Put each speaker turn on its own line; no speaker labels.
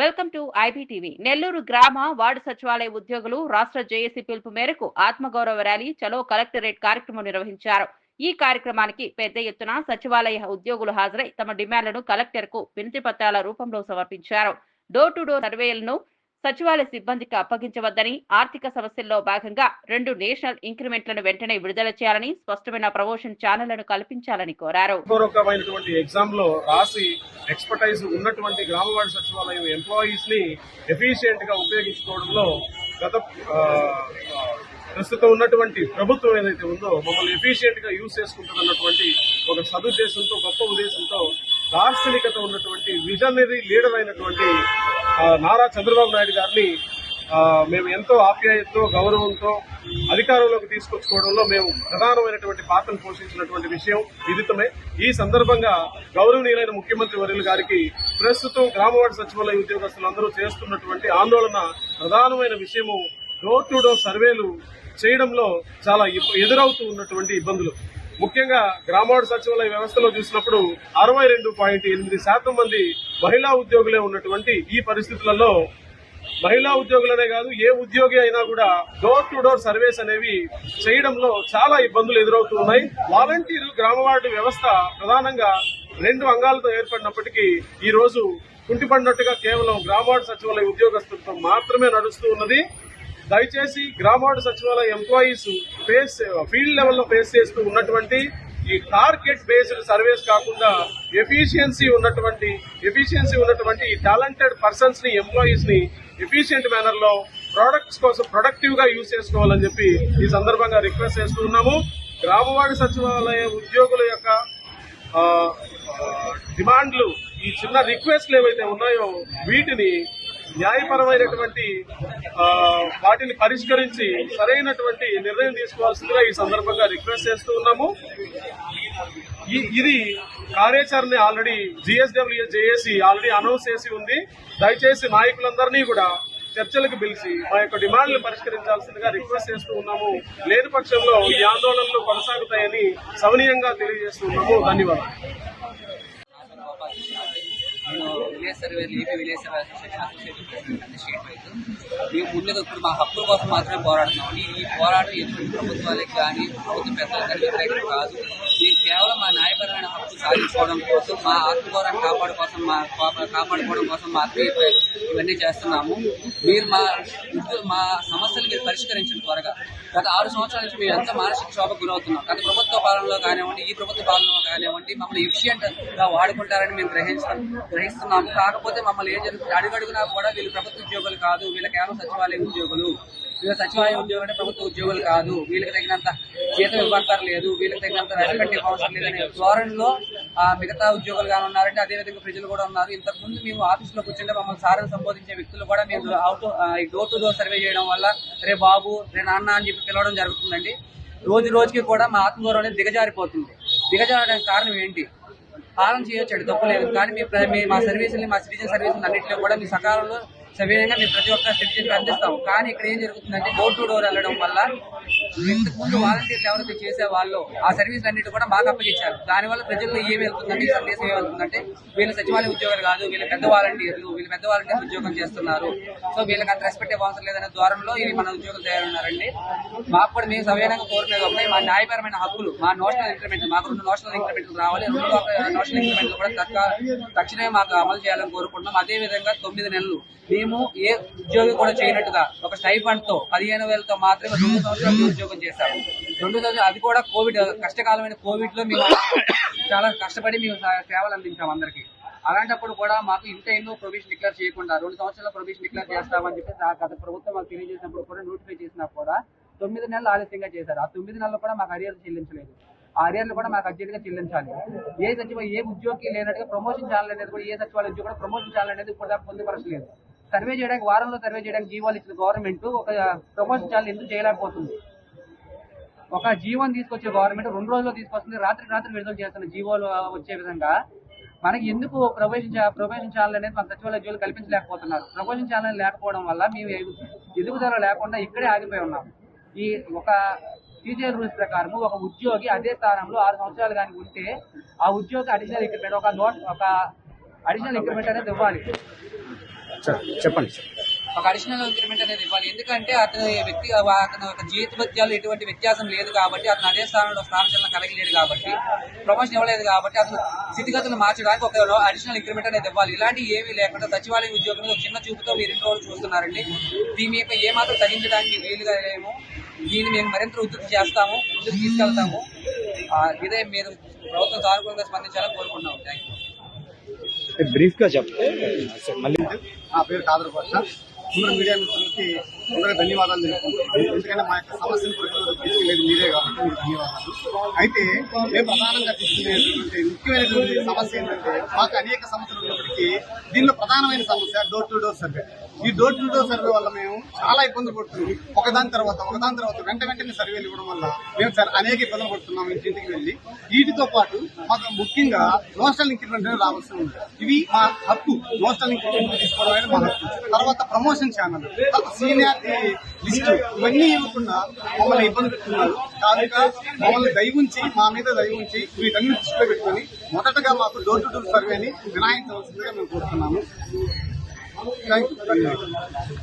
Welcome to IBTV. Nellore గ్రామ ward సచివాలయ ఉద్యోగులు రాష్ట్ర జేఏసీ పిలుపు మేరకు ఆత్మగౌరవ ర్యాలీ చలో కలెక్టరేట్ కార్యక్రమం నిర్వహించారు. ఈ కార్యక్రమానికి పెద్ద ఎత్తున సచివాలయ ఉద్యోగులు హాజరై తమ డిమాండ్లను కలెక్టర్కు వినతి పత్రాల రూపంలో సమర్పించారు. డోర్ టు డోర్ సర్వేలను సచివాలయ సిబ్బందికి అప్పగించవద్దని ఆర్థిక సమస్యల్లో భాగంగా రెండు నేషనల్ ఇంక్రిమెంట్లను వెంటనే విడుదల చేయాలని స్పష్టమైన ప్రమోషన్ ఛానళ్ళను కల్పించాలని కోరారు.
పూర్వకమైనటువంటి ఎగ్జామ్లో రాసి ఎక్స్పర్టైజ్ ఉన్నటువంటి గ్రామవార్డు సచివాలయం ఎంప్లాయీస్ని ఎఫిషియెంట్గా ఉపయోగించుకోవడంలో గత ప్రస్తుతం ఉన్నటువంటి ప్రభుత్వం ఏదైతే ఉందో మమ్మల్ని ఎఫిషియెంట్గా యూజ్ చేసుకుంటున్నటువంటి ఒక సదుద్దేశంతో గొప్ప ఉద్దేశంతో దార్శనికత ఉన్నటువంటి విజనరీ లీడర్ అయినటువంటి నారా చంద్రబాబు నాయుడు గారిని మేము ఎంతో ఆప్యాయతతో గౌరవంతో అధికారంలోకి తీసుకొచ్చుకోవడంలో మేము ప్రధానమైనటువంటి పాత్రను పోషించినటువంటి విషయం విదితమే. ఈ సందర్భంగా గౌరవనీయులైన ముఖ్యమంత్రి వర్యులు గారికి ప్రస్తుతం గ్రామవాడ సచివాలయ ఉద్యోగస్తులందరూ చేస్తున్నటువంటి ఆందోళన ప్రధానమైన విషయము. డోర్ టు డోర్ సర్వేలు చేయడంలో చాలా ఎదురవుతూ ఉన్నటువంటి ఇబ్బందులు. ముఖ్యంగా గ్రామాడు సచివాలయ వ్యవస్థలో చూసినప్పుడు అరవై రెండు పాయింట్ ఎనిమిది శాతం మంది మహిళా ఉద్యోగులే ఉన్నటువంటి ఈ పరిస్థితులలో మహిళా ఉద్యోగులనే కాదు ఏ ఉద్యోగి అయినా కూడా డోర్ టు డోర్ సర్వేస్ అనేవి చేయడంలో చాలా ఇబ్బందులు ఎదురవుతున్నాయి వాలంటీర్ గ్రామ వ్యవస్థ ప్రధానంగా రెండు అంగాలతో ఏర్పడినప్పటికీ ఈ రోజు కుంటిపడినట్టుగా కేవలం గ్రామ వార్డు సచివాలయ ఉద్యోగస్తులతో మాత్రమే నడుస్తూ ఉన్నది. దయచేసి గ్రామ సచివాలయ ఎంప్లాయీస్ ఫేస్ ఫీల్డ్ లెవెల్లో ఫేస్ చేస్తూ ఉన్నటువంటి ఈ టార్గెట్ బేస్డ్ సర్వేస్ కాకుండా ఎఫిషియన్సీ ఉన్నటువంటి ఎఫిషియన్సీ ఉన్నటువంటి ఈ టాలెంటెడ్ పర్సన్స్ని ఎంప్లాయీస్ని ఎఫిషియెంట్ మేనర్లో ప్రొడక్ట్స్ కోసం ప్రొడక్టివ్గా యూజ్ చేసుకోవాలని చెప్పి ఈ సందర్భంగా రిక్వెస్ట్ చేస్తూ ఉన్నాము. గ్రామవాడి సచివాలయ ఉద్యోగుల యొక్క డిమాండ్లు ఈ చిన్న రిక్వెస్ట్లు ఏవైతే ఉన్నాయో వీటిని న్యాయపరమైనటువంటి వాటిని పరిష్కరించి సరైనటువంటి నిర్ణయం తీసుకోవాల్సిందిగా ఈ సందర్భంగా రిక్వెస్ట్ చేస్తూ ఉన్నాము. ఈ- ఇది కార్యాచరణ already GSW JAC already announce చేసి ఉంది. దయచేసి నాయకులందరినీ కూడా చర్చలకు పిలిచి మా యొక్క డిమాండ్లు పరిష్కరించాల్సిందిగా రిక్వెస్ట్ చేస్తూ ఉన్నాము. లేని పక్షంలో ఈ ఆందోళనలు కొనసాగుతాయని సవనీయంగా తెలియజేస్తున్నాము ధన్యవాదాలు.
నేను village survey AP village survey association association president state wise. మేము ముందుగా ఇప్పుడు మా హక్కుల కోసం మాత్రమే పోరాడుతున్నాం. ఈ పోరాటం ఎటువంటి ప్రభుత్వాలకు కానీ ప్రభుత్వ పెద్దలకు కానీ వ్యతిరేకం కాదు. మేము కేవలం మా న్యాయపరమైన హక్కు సాధించుకోవడం కోసం మా ఆత్మగౌరవం కాపాడు కోసం మా కాపాడుకోవడం కోసం మాత్రమే ఇవన్నీ చేస్తున్నాము. మీరు మా మా సమస్యలు మీరు పరిష్కరించండి త్వరగా. గత ఆరు సంవత్సరాల నుంచి మేము ఎంత మానసిక క్షోభకు గురవుతున్నాం. గత ప్రభుత్వ పాలనలో కానివ్వండి ఈ ప్రభుత్వ పాలనలో కానివ్వండి మమ్మల్ని ఎఫిషియంట్గా వాడుకుంటారని మేము గ్రహించాం గ్రహిస్తున్నాము. కాకపోతే మమ్మల్ని ఏం జరుగుతుంది అడుగడుగునా కూడా వీళ్ళు ప్రభుత్వ ఉద్యోగులు కాదు. వీళ్ళ కేవలం సచివాలయ ఉద్యోగులు. వీళ్ళ సచివాలయ ఉద్యోగులు అంటే ప్రభుత్వ ఉద్యోగులు కాదు. వీళ్ళకి తగినంత జీతం ఇవ్వక్కర్లేదు వీళ్ళకి తగినంత రెస్పెక్ట్ ఇవ్వవసరం లేదనే ధోరణిలో మిగతా ఉద్యోగులు కానీ ఉన్నారంటే అదే విధంగా ప్రజలు కూడా ఉన్నారు. ఇంతకు ముందు మేము ఆఫీసులో కూర్చుంటే మమ్మల్ని సారని సంబోధించే వ్యక్తులు కూడా మేము out door to door survey చేయడం వల్ల రే బాబు రే నాన్న అని చెప్పి పిలవడం జరుగుతుందండి. రోజు రోజుకి కూడా మా ఆత్మగౌరవం అనేది దిగజారిపోతుంది. దిగజారడానికి కారణం ఏంటి? పాలన చేయొచ్చాడు తప్పు లేదు. కానీ మీ మీ మా సర్వీసుల్ని మా సిటిజన్ సర్వీసులు అన్నింటిలో కూడా మీ సకాలంలో సవ్యంగా మేము ప్రతి ఒక్క సిటిజన్కి అందిస్తాం. కానీ ఇక్కడ ఏం జరుగుతుందంటే డోర్ టు డోర్ వెళ్ళడం వల్ల ఇంతకు ముందు వాలంటీర్లు ఎవరైతే చేసే వాళ్ళు ఆ సర్వీస్ అన్నిటి కూడా మాకు అప్పగించారు. దానివల్ల ప్రజల్లో ఏం వెళ్తుందంటే ఈ సందేశం ఏమవుతుందంటే వెళ్తుందంటే వీళ్ళు సచివాలయ ఉద్యోగాలు కాదు వీళ్ళు పెద్ద వాలంటీర్లు వీళ్ళు పెద్ద వాలంటీర్లు ఉద్యోగం చేస్తున్నారు. సో వీళ్ళకి అంత రెస్పెక్ట్ ఇవ్వాల్సిన లేదనే ద్వారంలో ఇవి మన ఉద్యోగులు తయారున్నారండి మాకు కూడా మేము సవ్యంగా కోరుకునేది ఒకటి మా న్యాయపరమైన హక్కులు మా నోషనల్ ఇంక్రిమెంట్ మాకు రెండు నోషనల్ ఇంక్రిమెంట్లు రావాలి. రెండు నోషనల్ ఇంక్రిమెంట్లు కూడా తక్క తక్షణమే మాకు అమలు చేయాలని కోరుకుంటున్నాం. అదే విధంగా తొమ్మిది నెలలు మేము ఏ ఉద్యోగి కూడా చేయనట్టుగా ఒక స్టైఫండ్తో పదిహేను వేలతో మాత్రమే రెండు సంవత్సరాలు ఉద్యోగం చేశాము. రెండు సంవత్సరాలు అది కూడా కోవిడ్ కష్టకాలమైన కోవిడ్లో మేము చాలా కష్టపడి మేము సేవలు అందించాం అందరికి. అలాంటప్పుడు కూడా మాకు ఇంత ఎన్నో ప్రొవిజన్ డిక్లేర్ చేయకుండా రెండు సంవత్సరాల ప్రొవిజన్ డిక్లేర్ చేస్తామని చెప్పి ఆ గత ప్రభుత్వం మాకు తెలియజేసినప్పుడు కూడా నోటిఫై చేసినా కూడా తొమ్మిది నెలలు ఆలస్యంగా చేశారు. ఆ తొమ్మిది నెలలు కూడా మాకు అరియర్లు చెల్లించలేదు. ఆ అరియర్లు కూడా మాకు అర్జెంట్గా చెల్లించాలి. ఏ సచివ ఏ ఉద్యోగి లేనట్టుగా ప్రమోషన్ చేయాలనేది కూడా ఏ సచివాలయ ఉద్యోగి కూడా ప్రమోషన్ చేయాలనేది ఇప్పుడు దాకా పొందుపరచలేదు. సర్వే చేయడానికి వారంలో సర్వే చేయడానికి జీవోలు ఇచ్చిన గవర్నమెంట్ ఒక ప్రమోషన్ ఛానల్ ఎందుకు చేయలేకపోతుంది? ఒక జీవోని తీసుకొచ్చే గవర్నమెంట్ రెండు రోజుల్లో తీసుకొస్తుంది రాత్రికి రాత్రి విడుదల చేస్తున్న జీవోలు వచ్చే విధంగా. మనకి ఎందుకు ప్రొబేషన్ ప్రొబేషన్ ఛానల్ అనేది మన సచివాలయ జీవులు కల్పించలేకపోతున్నారు. ప్రొబేషన్ ఛానల్ లేకపోవడం వల్ల మేము ఎదుగుదల లేకుండా ఇక్కడే ఆగిపోయి ఉన్నాం. ఈ ఒక టీచర్ రూల్స్ ప్రకారం ఒక ఉద్యోగి అదే స్థానంలో ఆరు సంవత్సరాలు కానీ ఉంటే ఆ ఉద్యోగి అడిషనల్ ఇంక్రిమెంట్ ఒక నోట్ ఒక అడిషనల్ ఇంక్రిమెంట్ అనేది ఇవ్వాలి.
చెప్పండి.
ఒక అడిషనల్ ఇంక్రిమెంట్ అనేది ఇవ్వాలి. ఎందుకంటే అతని వ్యక్తి అతని యొక్క జీవితభత్యాలు ఎటువంటి వ్యత్యాసం లేదు కాబట్టి అతను అదే స్థానంలో స్థానచలనం కలగలేడు కాబట్టి ప్రమోషన్ ఇవ్వలేదు కాబట్టి అతను స్థితిగతులు మార్చడానికి ఒక అడిషనల్ ఇంక్రిమెంట్ అనేది ఇవ్వాలి. ఇలాంటి ఏమీ లేకుండా సచివాలయ ఉద్యోగులు చిన్న చూపుతో మీరు ఇన్ని రోజులు చూస్తున్నారండి. దీని యొక్క ఏమాత్రం తగ్గించడానికి వీలుగా లేము దీన్ని మేము మరింత ఉద్ధృతి చేస్తాము ముందుకు తీసుకెళ్తాము. ఆ, ఇదే మీరు ప్రభుత్వం సానుకూలంగా స్పందించాలని కోరుకుంటున్నాము. థ్యాంక్ యూ
బ్రీఫ్గా చెప్తే మళ్ళీ
నా పేరు కాదర్ భాష అందరూ మీడియా మిత్రులకి అందరూ ధన్యవాదాలు తెలుపుకుంటున్నాను. ఎందుకంటే మా యొక్క సమస్యను ప్రజలకు తీసుకెళ్ళేది మీరే కాబట్టి మీకు ధన్యవాదాలు. అయితే మేము ప్రధానంగా తీసుకునేటువంటి ముఖ్యమైనటువంటి సమస్య ఏంటంటే మాకు అనేక సమస్యలు ఉన్నప్పటికీ దీనిలో ప్రధానమైన సమస్య డోర్ టు డోర్ సర్వే. ఈ డోర్ టు డోర్ సర్వే వల్ల మేము చాలా ఇబ్బందులు పడుతున్నాం. ఒకదాని తర్వాత ఒకదాని తర్వాత వెంట వెంటనే సర్వేలు ఇవ్వడం వల్ల మేము సార్ అనేక ఇబ్బందులు పడుతున్నాం ఇంటింటికి వెళ్ళి. వీటితో పాటు మాకు ముఖ్యంగా నోషనల్ ఇంక్రిమెంట్ రావాల్సి ఉంది. ఇవి మా హక్కు. నోషనల్ ఇంక్రిమెంట్ తీసుకోవడం అనేది మా హక్కు. తర్వాత ప్రమోషన్ ఛానల్ సీనియారిటీ లిస్ట్ ఇవన్నీ ఇవ్వకుండా మమ్మల్ని ఇబ్బంది పెడుతున్నారు. కాదుక మమ్మల్ని దయ ఉంచి మా మీద దయ ఉంచి వీటన్ని దృష్టిలో పెట్టుకొని మొదటగా మాకు డోర్ టు డోర్ సర్వేని వినాయించవలసిందిగా మేము కోరుతున్నాము. థ్యాంక్ యూ ధన్యవాదాలు